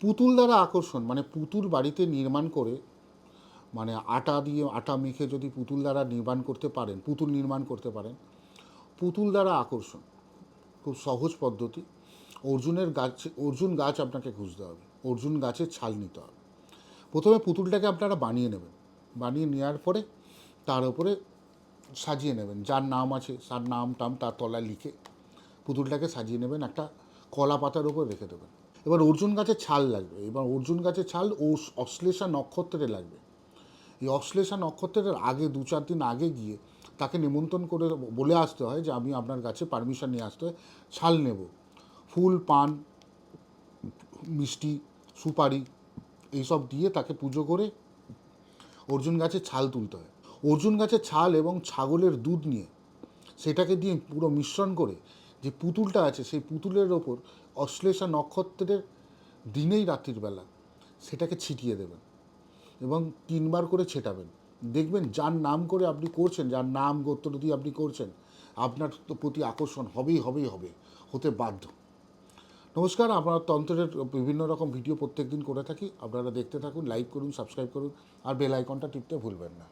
পুতুল দ্বারা আকর্ষণ মানে পুতুল বাড়িতে নির্মাণ করে মানে আটা দিয়ে, আটা মেখে যদি পুতুল দ্বারা নির্মাণ করতে পারেন, পুতুল নির্মাণ করতে পারেন, পুতুল দ্বারা আকর্ষণ, খুব সহজ পদ্ধতি। অর্জুনের গাছ, অর্জুন গাছ আপনাকে খুঁজতে হবে, অর্জুন গাছের ছাল নিতে হবে। প্রথমে পুতুলটাকে আপনারা বানিয়ে নেবেন, বানিয়ে নেওয়ার পরে তার উপরে সাজিয়ে নেবেন, যার নাম আছে, তার নাম টাম তার তলায় লিখে পুতুলটাকে সাজিয়ে নেবেন, একটা কলা পাতার উপর রেখে দেবেন। এবার অর্জুন গাছের ছাল লাগবে, এবার অর্জুন গাছের ছাল ও অশ্লেষা নক্ষত্রে লাগবে। এই অশ্লেষা নক্ষত্রের আগে, দু চার দিন আগে গিয়ে তাকে নিমন্ত্রণ করে বলে আসতে হয় যে, আমি আপনার কাছে পারমিশন নিয়ে আসতে হয় ছাল নেব। ফুল, পান, মিষ্টি, সুপারি, এইসব দিয়ে তাকে পুজো করে অর্জুন গাছের ছাল তুলতে হয়। অর্জুন গাছের ছাল এবং ছাগলের দুধ নিয়ে সেটাকে দিয়ে পুরো মিশ্রণ করে যে পুতুলটা আছে, সেই পুতুলের ওপর অশ্লেষা নক্ষত্রের দিনেই রাত্রির বেলা সেটাকে ছিটিয়ে দেবেন এবং তিনবার করে ছেটাবেন। দেখবেন যার নাম করে আপনি করছেন, যার নাম গোত্র দিয়ে আপনি করছেন, আপনার প্রতি আকর্ষণ হবেই হবেই হবে হতে বাধ্য। নমস্কার, আমরা তন্ত্রের বিভিন্ন রকম ভিডিও প্রত্যেক দিন করে থাকি। আপনারা দেখতে থাকুন লাইক করুন সাবস্ক্রাইব করুন, আর বেল আইকনটা টিপতে ভুলবেন না।